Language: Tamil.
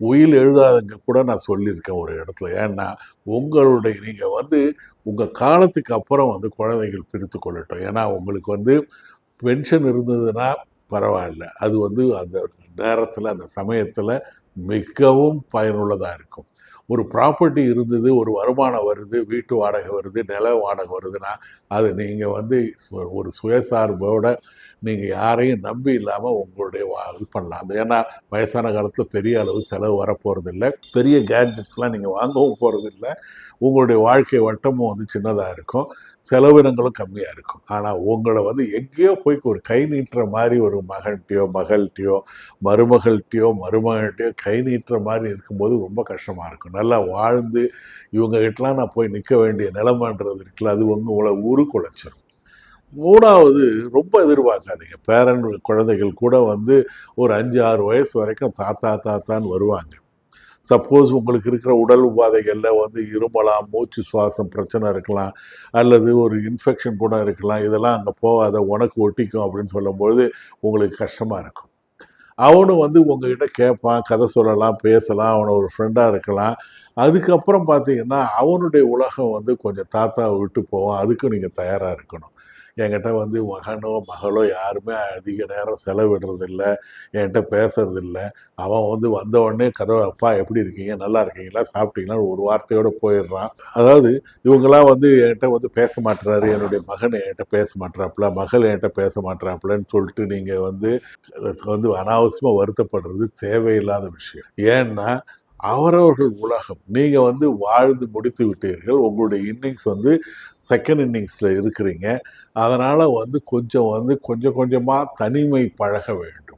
உயில் எழுதாதங்க கூட நான் சொல்லியிருக்கேன் ஒரு இடத்துல. ஏன்னா உங்களுடைய நீங்கள் வந்து உங்கள் காலத்துக்கு அப்புறம் வந்து குழந்தைகள் பிரித்து கொள்ளட்டும். ஏன்னா உங்களுக்கு வந்து பென்ஷன் இருந்ததுன்னா பரவாயில்ல. அது வந்து அந்த நேரத்தில் அந்த சமயத்தில் மிகவும் பயனுள்ளதாக இருக்கும். ஒரு ப்ராப்பர்ட்டி இருந்தது ஒரு வருமானம் வருது வீட்டு வாடகை வருது நில வாடகை வருதுன்னா அது நீங்கள் வந்து சு- ஒரு சுயசார்போட நீங்கள் யாரையும் நம்பி இல்லாமல் உங்களுடைய இது பண்ணலாம். அது ஏன்னா வயசான காலத்தில் பெரிய அளவு செலவு வரப்போகிறதில்ல பெரிய கேட்ஜெட்ஸ்லாம் நீங்கள் வாங்கவும் போகிறதில்ல உங்களுடைய வாழ்க்கை வட்டமும் வந்து சின்னதாக இருக்கும். செலவினங்களும் கம்மியாக இருக்கும். ஆனால் உங்களை வந்து எங்கேயோ போய் ஒரு கை நீட்டுற மாதிரி ஒரு மகன்கிட்டையோ மகள்கிட்டையோ மருமகள்கிட்டயோ மருமகள்கிட்டயோ கை நீட்டுற மாதிரி இருக்கும்போது ரொம்ப கஷ்டமாக இருக்கும். நல்லா வாழ்ந்து இவங்ககிட்டலாம் நான் போய் நிற்க வேண்டிய நிலமன்றது இருக்குல்ல அது வந்து உங்களை உருக்குலைச்சிரும் மூணாவது ரொம்ப எதிர்பார்க்காதீங்க. பேரன் குழந்தைகள் கூட வந்து ஒரு அஞ்சு ஆறு வயசு வரைக்கும் தாத்தா தாத்தான்னு வருவாங்க. சப்போஸ் உங்களுக்கு இருக்கிற உடல் உபாதைகளில் வந்து இருமலாம் மூச்சு சுவாசம் பிரச்சனை இருக்கலாம் அல்லது ஒரு இன்ஃபெக்ஷன் கூட இருக்கலாம் இதெல்லாம் அங்கே போகாத உனக்கு ஒட்டிக்கும் அப்படின்னு சொல்லும்பொழுது உங்களுக்கு கஷ்டமாக இருக்கும். அவனும் வந்து உங்ககிட்ட கேட்பான் கதை சொல்லலாம் பேசலாம் அவனை ஒரு ஃப்ரெண்டாக இருக்கலாம். அதுக்கப்புறம் பார்த்தீங்கன்னா அவனுடைய உலகம் வந்து கொஞ்சம் தாத்தாவை விட்டு போவான் அதுக்கும் நீங்கள் தயாராக இருக்கணும். என்கிட்ட வந்து மகனோ மகளோ யாருமே அதிக நேரம் செலவிடுறதில்ல. என்கிட்ட பேசுறதில்ல. அவன் வந்து வந்த உடனே கதவை அப்பா எப்படி இருக்கீங்க? நல்லா இருக்கீங்களா? சாப்பிட்டீங்களா? ஒரு வார்த்தையோட போயிடுறான். அதாவது இவங்களாம் வந்து என்கிட்ட வந்து பேச மாட்டுறாரு என்னுடைய மகன் என்கிட்ட பேச மாட்டுறாப்புல மகள் என்கிட்ட பேச மாட்றாப்புலன்னு சொல்லிட்டு நீங்கள் வந்து வந்து அனாவசியமாக வருத்தப்படுறது தேவையில்லாத விஷயம். ஏன்னா அவரவர்கள் உலகம். நீங்கள் வந்து வாழ்ந்து முடித்து விட்டீர்கள். உங்களுடைய இன்னிங்ஸ் வந்து செகண்ட் இன்னிங்ஸில் இருக்கிறீங்க. அதனால் வந்து கொஞ்சம் வந்து கொஞ்சம் கொஞ்சமாக தனிமை பழக வேண்டும்.